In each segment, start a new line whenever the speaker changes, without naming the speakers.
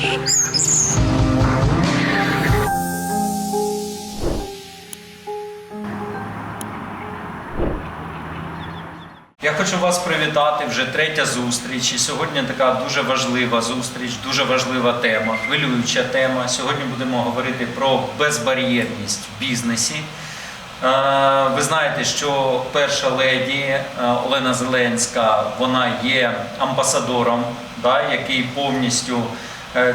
Я хочу вас привітати. Вже третя зустріч. І сьогодні така дуже важлива зустріч, дуже важлива тема, хвилююча тема. Сьогодні будемо говорити про безбар'єрність в бізнесі. Е, Ви знаєте, що перша леді е, Олена Зеленська вона є амбасадором, який повністю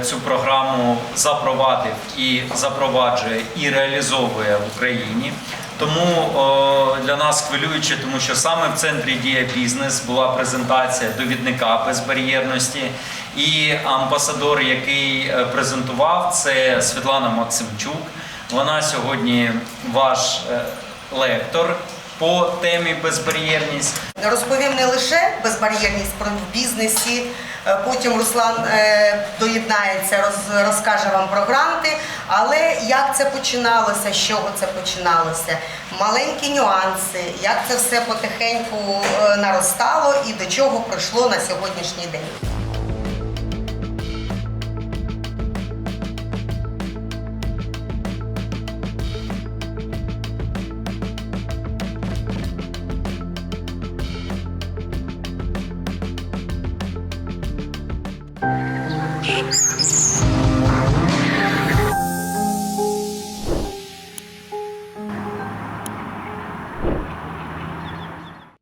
цю програму запровадив і запроваджує і реалізовує в Україні. Тому для нас хвилююче, тому що саме в центрі дія бізнес була презентація довідника безбар'єрності. І амбасадор, який е, презентував, це Світлана Максимчук. Вона сьогодні ваш е, лектор по темі безбар'єрність.
Розповім не лише безбар'єрність в бізнесі. е, Потім Руслан е, доєднається, роз, розкаже вам про гранти. Але як це починалося, з чого це починалося? Маленькі нюанси, як це все потихеньку е, наростало і до чого прийшло на сьогоднішній день.